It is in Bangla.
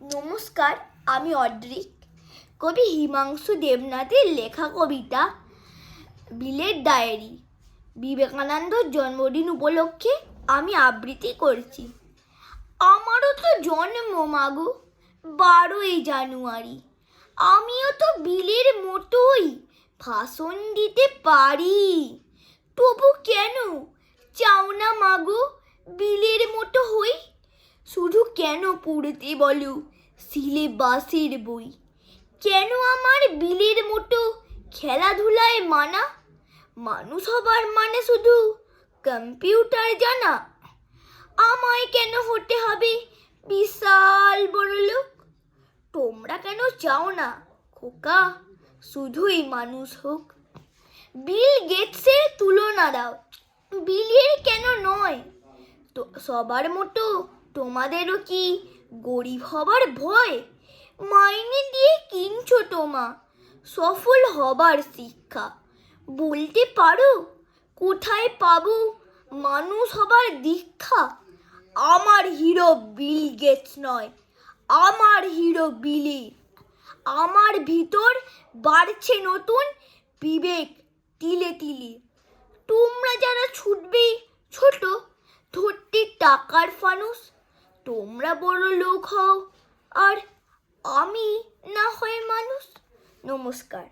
নমস্কার, আমি অড্রিক। কবি হিমাংশু দেবনাথের লেখা কবিতা, বিলের ডায়েরি। বিবেকানন্দর জন্মদিন উপলক্ষে আমি আবৃত্তি করছি। আমারও তো জন্ম, মাগো, বারোই জানুয়ারি। আমিও তো বিলের মতোই ভাষণ দিতে পারি। তবু কেন চাও না মাগো বিলের মতো হই শুধু কেন পড়তে বলো? সিলেবাসের বই। কেন আমার বিলের মতো খেলাধুলায় মানা? মানুষ হবার মানে শুধু কম্পিউটার জানা। আমায় কেন হতে হবে বিশাল বড় লোক? তোমরা কেন চাও না, খোকা? শুধুই মানুষ হোক। বিল গেটসের তুলনা দাও। বিলের কেন নয়? তো সবার মতো তোমাদেরও কি গরিব হবার ভয়? মাইনে দিয়ে কিনছো তোমা। সফল হবার শিক্ষা। বলতে পারো, কোথায় পাবো? মানুষ হবার দীক্ষা। আমার হিরো বিল গেটস নয়, আমার হিরো বিলি। আমার ভিতর বাড়ছে নতুন বিবেক, তিলে তিলে। তোমরা যারা ছুটবে, ছোট, ধরতে টাকার ফানুস তোমরা বড় লোক হও আর আমি না হয় মানুষ। নমস্কার।